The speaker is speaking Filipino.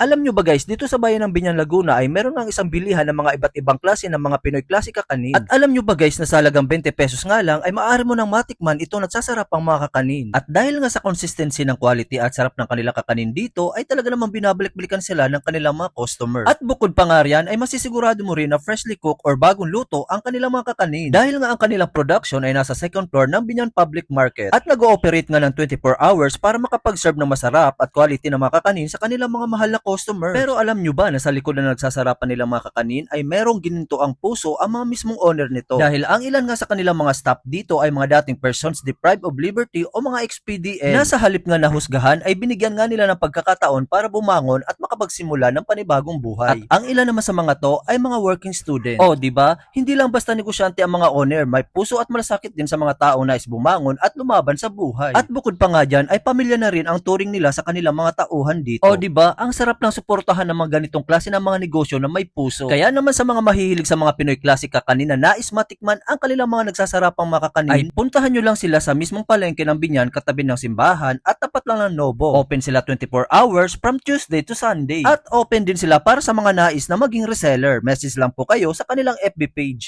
alam nyo ba guys, dito sa bayan ng Binyan Laguna ay meron ng isang bilihan ng mga iba't ibang klase ng mga Pinoy Classic kakanin. At alam nyo ba guys na sa halagang 20 pesos nga lang ay maaari mo nang matikman ito nagsasarapang mga kakanin. At dahil nga sa consistency ng quality at sarap ng kanilang kakanin dito ay talaga namang binabalik-balikan sila ng kanilang mga customer. At bukod pa nga riyan ay masisigurado mo rin na freshly cooked or bagong luto ang kanilang mga kakanin. Dahil nga ang kanilang production ay nasa second floor ng Binyan Public Market at nag-ooperate nga ng 24 hours para makapag-serve ng masarap at quality ng mga kakanin sa kanilang mga mahal na customer. Pero alam nyo ba na sa likod na nagsasarapan nilang mga kakanin ay merong gininto ang puso ang mga mismong owner nito. Dahil ang ilan nga sa kanilang mga staff dito ay mga dating persons deprived of liberty o mga XPDN na sa halip nga nahusgahan ay binigyan nga nila ng pagkakataon para bumangon at makapagsimula ng panibagong buhay. At ang ilan naman sa mga to ay mga working student. O, di ba? Hindi lang basta negosyante ang mga owner, may puso at malasakit din sa mga tao na is bumangon at lumaban sa buhay. At bukod pa nga dyan, ay pamilya na rin ang turing nila sa kanilang mga tauhan dito. O, di ba? Ang sarap ng suportahan ng mga ganitong klase ng mga negosyo na may puso. Kaya naman sa mga mahihilig sa mga Pinoy Classic kakanin na nais ang kanilang mga nagsasarapang mga kakanin, ay puntahan nyo lang sila sa mismong palengke ng Binyan katabi ng simbahan at tapat lang ng Nobo. Open sila 24 hours from Tuesday to Sunday. At open din sila para sa mga nais na maging reseller. Message lang po kayo sa kanilang FB page.